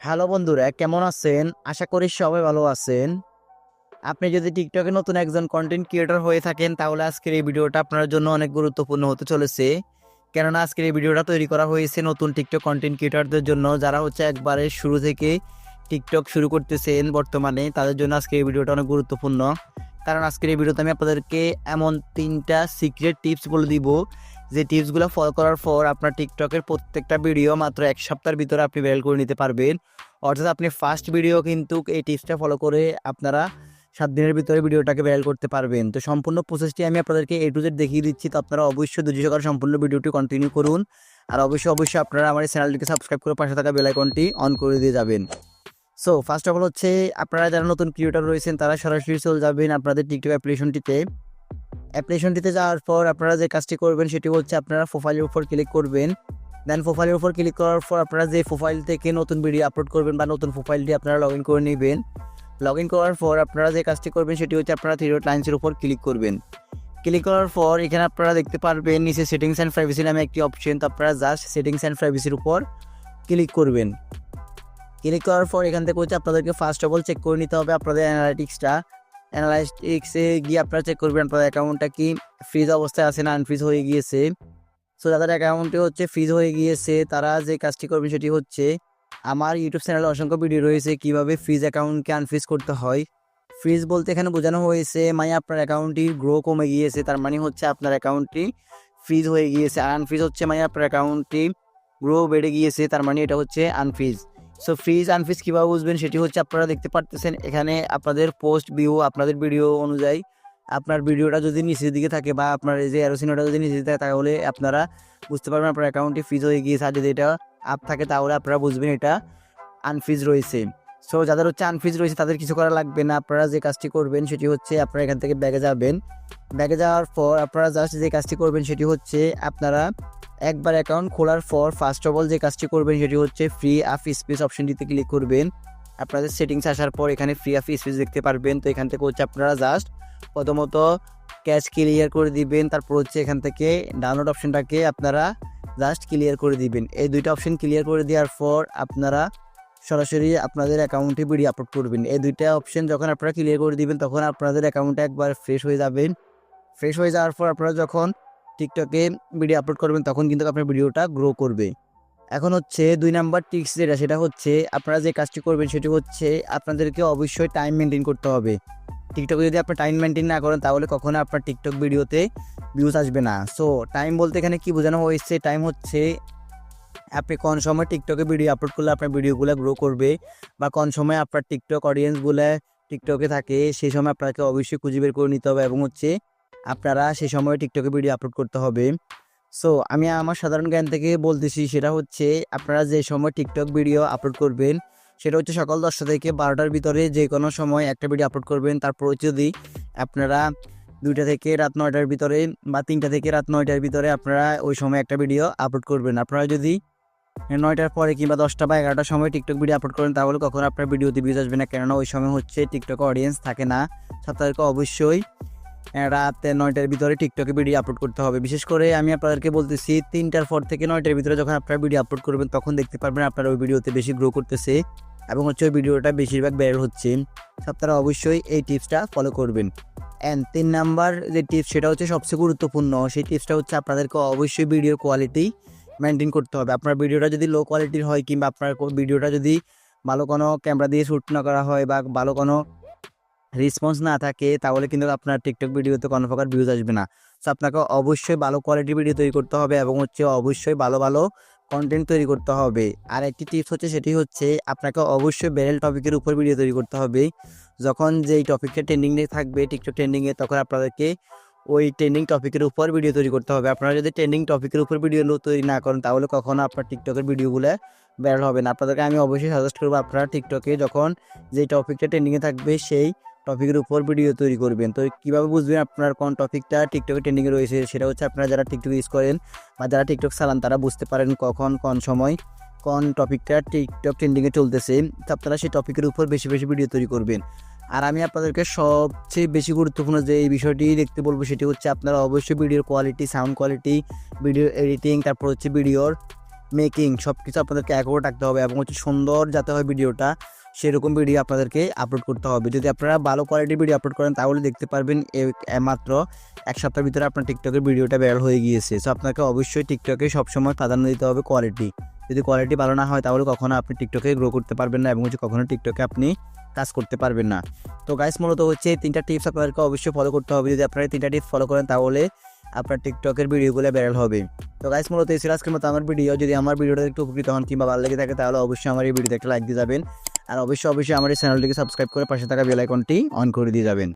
Hello বন্ধুরা, কেমন আছেন? আশা করি সবাই ভালো আছেন। আপনি যদি টিকটকে নতুন একজন কন্টেন্ট ক্রিয়েটর হয়ে থাকেন, তাহলে আজকের এই ভিডিওটা আপনার জন্য অনেক গুরুত্বপূর্ণ হতে চলেছে। কেননা আজকের এই ভিডিওটা তৈরি করা হয়েছে নতুন টিকটক কন্টেন্ট ক্রিয়েটরদের জন্য, যারা হচ্ছে একবারে শুরু থেকে টিকটক শুরু করতেছেন বর্তমানে, তাদের জন্য আজকের এই ভিডিওটা অনেক গুরুত্বপূর্ণ। কারণ আজকের এই ভিডিওতে আমি আপনাদেরকে এমন তিনটা সিক্রেট টিপস বলে দিব যে টিপসগুলো ফলো করার পর আপনার টিকটকের প্রত্যেকটা ভিডিও মাত্র এক সপ্তাহের ভিতরে আপনি ভাইরাল করে নিতে পারবেন। অর্থাৎ আপনি ফার্স্ট ভিডিও কিন্তু এই টিপসটা ফলো করে আপনারা সাত দিনের ভিতরে ভিডিওটাকে ভাইরাল করতে পারবেন। তো সম্পূর্ণ প্রসেসটি আমি আপনাদেরকে এ টু জেড দেখিয়ে দিচ্ছি, তো আপনারা অবশ্যই ধৈর্য সহকারে সম্পূর্ণ ভিডিওটি কন্টিনিউ করুন। আর অবশ্যই অবশ্যই আপনারা আমার এই চ্যানেলটিকে সাবস্ক্রাইব করে পাশে থাকা বেল আইকনটি অন করে দিয়ে যাবেন। সো ফার্স্ট অফ অল হচ্ছে, আপনারা যারা নতুন ক্রিয়েটর রয়েছেন, তারা সরাসরি চলে যাবেন আপনাদের টিকটক অ্যাপ্লিকেশনটিতে অ্যাপ্লিকেশনটিতে যাওয়ার পর আপনারা যে কাজটি করবেন সেটি হচ্ছে আপনারা প্রোফাইলের উপর ক্লিক করবেন। দেন প্রোফাইলের উপর ক্লিক করার পর আপনারা যে প্রোফাইল থেকে নতুন ভিডিও আপলোড করবেন বা নতুন প্রোফাইলটি আপনারা লগ ইন করে নেবেন। লগ ইন করার পর আপনারা যে কাজটি করবেন সেটি হচ্ছে আপনারা থ্রি ডট লাইন্সের উপর ক্লিক করবেন। ক্লিক করার পর এখানে আপনারা দেখতে পারবেন নিচে সেটিংস অ্যান্ড প্রাইভেসি নামে একটি অপশন তো আপনারা জাস্ট সেটিংস অ্যান্ড প্রাইভেসির উপর ক্লিক করবেন। ক্লিক করার পর এখান থেকে হচ্ছে আপনাদেরকে ফার্স্ট অফ অল চেক করে নিতে হবে আপনাদের অ্যানালাইটিক্সটা অ্যানালাইটিক্সে গিয়ে আপনারা চেক করবেন আপনাদের অ্যাকাউন্টটা কি ফ্রিজ অবস্থায় আছে না আনফ্রিজ হয়ে গিয়েছে। সো যাদের অ্যাকাউন্টে হচ্ছে ফ্রিজ হয়ে গিয়েছে, তারা যে কাজটি করবে সেটি হচ্ছে আমার ইউটিউব চ্যানেলে অসংখ্য ভিডিও রয়েছে কীভাবে ফ্রিজ অ্যাকাউন্টকে আনফ্রিজ করতে হয়। ফ্রিজ বলতে এখানে বোঝানো হয়েছে মানে আপনার অ্যাকাউন্টটি গ্রো কমে গিয়েছে, তার মানে হচ্ছে আপনার অ্যাকাউন্টটি ফ্রিজ হয়ে গিয়েছে। আর আনফ্রিজ হচ্ছে মানে আপনার অ্যাকাউন্টটি গ্রো বেড়ে গিয়েছে, তার মানে এটা হচ্ছে আনফ্রিজ সো ফ্রিজ আনফ্রিজ কীভাবে বুঝবেন সেটি হচ্ছে আপনারা দেখতে পারতেছেন। এখানে আপনাদের পোস্ট ভিউ আপনাদের ভিডিও অনুযায়ী আপনার ভিডিওটা যদি নিচের দিকে থাকে বা আপনার এই যে অ্যারোসিনোটা যদি দিকে থাকে, তাহলে আপনারা বুঝতে পারবেন আপনার অ্যাকাউন্টটি ফ্রিজ হয়ে গিয়েছে আর যদি এটা আপ থাকে, তাহলে আপনারা বুঝবেন এটা আনফ্রিজ রয়েছে। সো যাদের হচ্ছে আনফ্রিজ রয়েছে, তাদের কিছু করা লাগবে না। আপনারা যে কাজটি করবেন সেটি হচ্ছে আপনারা এখান থেকে ব্যাগে যাবেন। ব্যাগে যাওয়ার পর আপনারা জাস্ট যে কাজটি করবেন সেটি হচ্ছে আপনারা একবার অ্যাকাউন্ট খোলার পর ফার্স্ট অফ অল যে কাজটি করবেন সেটি হচ্ছে ফ্রি আফ স্পেস অপশনটিতে ক্লিক করবেন। আপনাদের সেটিংস আসার পর এখানে ফ্রি আফ স্পেস দেখতে পারবেন। তো এখান থেকে হচ্ছে আপনারা জাস্ট প্রথমত ক্যাশ ক্লিয়ার করে দিবেন। তারপর হচ্ছে এখান থেকে ডাউনলোড অপশনটাকে আপনারা জাস্ট ক্লিয়ার করে দিবেন। এই দুইটা অপশন ক্লিয়ার করে দেওয়ার পর আপনারা সরাসরি আপনাদের অ্যাকাউন্টে ভিডিও আপলোড করবেন। এই দুইটা অপশন যখন আপনারা ক্লিয়ার করে দিবেন, তখন আপনাদের অ্যাকাউন্টে একবার ফ্রেশ হয়ে যাবেন। ফ্রেশ হয়ে যাওয়ার পর আপনারা যখন টিকটকে ভিডিও আপলোড করবেন, তখন কিন্তু আপনার ভিডিওটা গ্রো করবে। এখন হচ্ছে দুই নাম্বার টিক্স যেটা, সেটা হচ্ছে আপনারা যে কাজটি করবেন, সেটি হচ্ছে আপনাদেরকে অবশ্যই টাইম মেনটেন করতে হবে। টিকটকে যদি আপনি টাইম মেনটেন না করেন, তাহলে কখনো আপনার টিকটক ভিডিওতে ভিউজ আসবে না। সো টাইম বলতে এখানে কি বোঝানো হয়েছে? টাইম হচ্ছে আপনি কোন সময় টিকটকে ভিডিও আপলোড করলে আপনার ভিডিওগুলো গ্রো করবে, বা কোন সময় আপনার টিকটক অডিয়েন্সগুলো টিকটকে থাকে, সেই সময় আপনাকে অবশ্যই খুঁজে বের করে নিতে হবে, এবং হচ্ছে আপনারা সেই সময় টিকটকে ভিডিও আপলোড করতে হবে। সো আমি আমার সাধারণ জ্ঞান থেকে বলতেছি, সেটা হচ্ছে আপনারা যে সময় টিকটক ভিডিও আপলোড করবেন, সেটা হচ্ছে সকাল দশটা থেকে বারোটার ভিতরে যে কোনো সময় একটা ভিডিও আপলোড করবেন। তারপর যদি আপনারা দুইটা থেকে রাত নয়টার ভিতরে বা তিনটা থেকে রাত নয়টার ভিতরে আপনারা ওই সময় একটা ভিডিও আপলোড করবেন। আপনারা যদি নয়টার পরে কিংবা দশটা বা এগারোটার সময় টিকটক ভিডিও আপলোড করেন, তাহলে কখনো আপনার ভিডিওতে ভিউজ আসবে না। কেননা ওই সময় হচ্ছে টিকটক অডিয়েন্স থাকে না। আপনাদেরকে অবশ্যই। রাত নয়টার ভিতরে টিকটকে ভিডিও আপলোড করতে হবে। বিশেষ করে আমি আপনাদেরকে বলতেছি, তিনটার পর থেকে নয়টার ভিতরে যখন আপনারা ভিডিও আপলোড করবেন, তখন দেখতে পারবেন আপনারা ওই ভিডিওতে বেশি গ্রো করতেছে এবং হচ্ছে ওই ভিডিওটা বেশিরভাগ বের হচ্ছে। আপনারা অবশ্যই এই টিপসটা ফলো করবেন। অ্যান্ড তিন নাম্বার যে টিপস সেটা হচ্ছে সবচেয়ে গুরুত্বপূর্ণ। সেই টিপসটা হচ্ছে আপনাদেরকে অবশ্যই ভিডিওর কোয়ালিটি মেনটেন করতে হবে। আপনার ভিডিওটা যদি লো কোয়ালিটির হয় কিংবা আপনার ভিডিওটা যদি ভালো কোনো ক্যামেরা দিয়ে শ্যুট না করা হয় বা ভালো কোনো রেসপন্স না থাকে, তাহলে কিন্তু আপনার টিকটক ভিডিওতে কোনো প্রকার ভিউজ আসবে না। সো আপনাকে অবশ্যই ভালো কোয়ালিটির ভিডিও তৈরি করতে হবে এবং হচ্ছে অবশ্যই ভালো ভালো কন্টেন্ট তৈরি করতে হবে। আর একটি টিপস হচ্ছে, সেটি হচ্ছে আপনাকে অবশ্যই ব্যারেল টপিকের উপর ভিডিও তৈরি করতে হবে। যখন যেই টপিকটা ট্রেন্ডিংয়ে থাকবে টিকটক ট্রেন্ডিংয়ে তখন আপনাদেরকে ওই ট্রেন্ডিং টপিকের উপর ভিডিও তৈরি করতে হবে। আপনারা যদি ট্রেন্ডিং টপিকের উপর ভিডিও তৈরি না করেন, তাহলে কখনো আপনার টিকটকের ভিডিওগুলো ভাইরাল হবে না। আপনাদেরকে আমি অবশ্যই সাজেস্ট করব, আপনারা টিকটকে যখন যেই টপিকটা ট্রেন্ডিংয়ে থাকবে, সেই টপিকের উপর ভিডিও তৈরি করবেন। তো কীভাবে বুঝবেন আপনার কোন টপিকটা টিকটকে ট্রেন্ডিংয়ে রয়েছে, সেটা হচ্ছে আপনারা যারা টিকটক ইউজ করেন বা যারা টিকটক চালান, তারা বুঝতে পারেন কখন, কোন সময়, কোন টপিকটা টিকটক ট্রেন্ডিংয়ে চলতেছে। তো আপনারা সেই টপিকের উপর বেশি বেশি ভিডিও তৈরি করবেন। আর আমি আপনাদেরকে সবচেয়ে বেশি গুরুত্বপূর্ণ যে এই বিষয়টি দেখতে বলব, সেটি হচ্ছে আপনারা অবশ্যই ভিডিওর quality sound quality video editing তারপর হচ্ছে ভিডিওর মেকিং সব কিছু আপনাদেরকে একবার রাখতে হবে এবং হচ্ছে সুন্দর যাতে হয় ভিডিওটা সেরকম ভিডিও আপনাদেরকে আপলোড করতে হবে। যদি আপনারা ভালো কোয়ালিটির ভিডিও আপলোড করেন, তাহলে দেখতে পারবেন মাত্র এক সপ্তাহের ভিতরে আপনার টিকটকের ভিডিওটা ভাইরাল হয়ে গিয়েছে। সো আপনাকে অবশ্যই টিকটকে সবসময় প্রাধান্য দিতে হবে কোয়ালিটি যদি কোয়ালিটি ভালো না হয়, তাহলে কখনো আপনি টিকটকে গ্রো করতে পারবেন না এবং হচ্ছে কখনো টিকটকে আপনি কাজ করতে পারবেন না। তো গাইস মূলত হচ্ছে তিনটা টিপস আপনাদেরকে অবশ্যই ফলো করতে হবে। যদি আপনারা তিনটা টিপস ফলো করেন, তাহলে আপনার টিকটকের ভিডিওগুলো ভাইরাল হবে। তো গাইস মূলত এই ছিল আজকের মতো আমার ভিডিও যদি আমার ভিডিওটা একটু উপকৃত হন কিংবা ভালো লেগে থাকে, তাহলে অবশ্যই আমার এই ভিডিওতে একটা লাইক দিয়ে যাবেন। আর অবশ্যই অবশ্যই আমার এই চ্যানেলটিকে সাবস্ক্রাইব করে পাশে থাকা বেল আইকনটি অন করে দিয়ে যাবেন।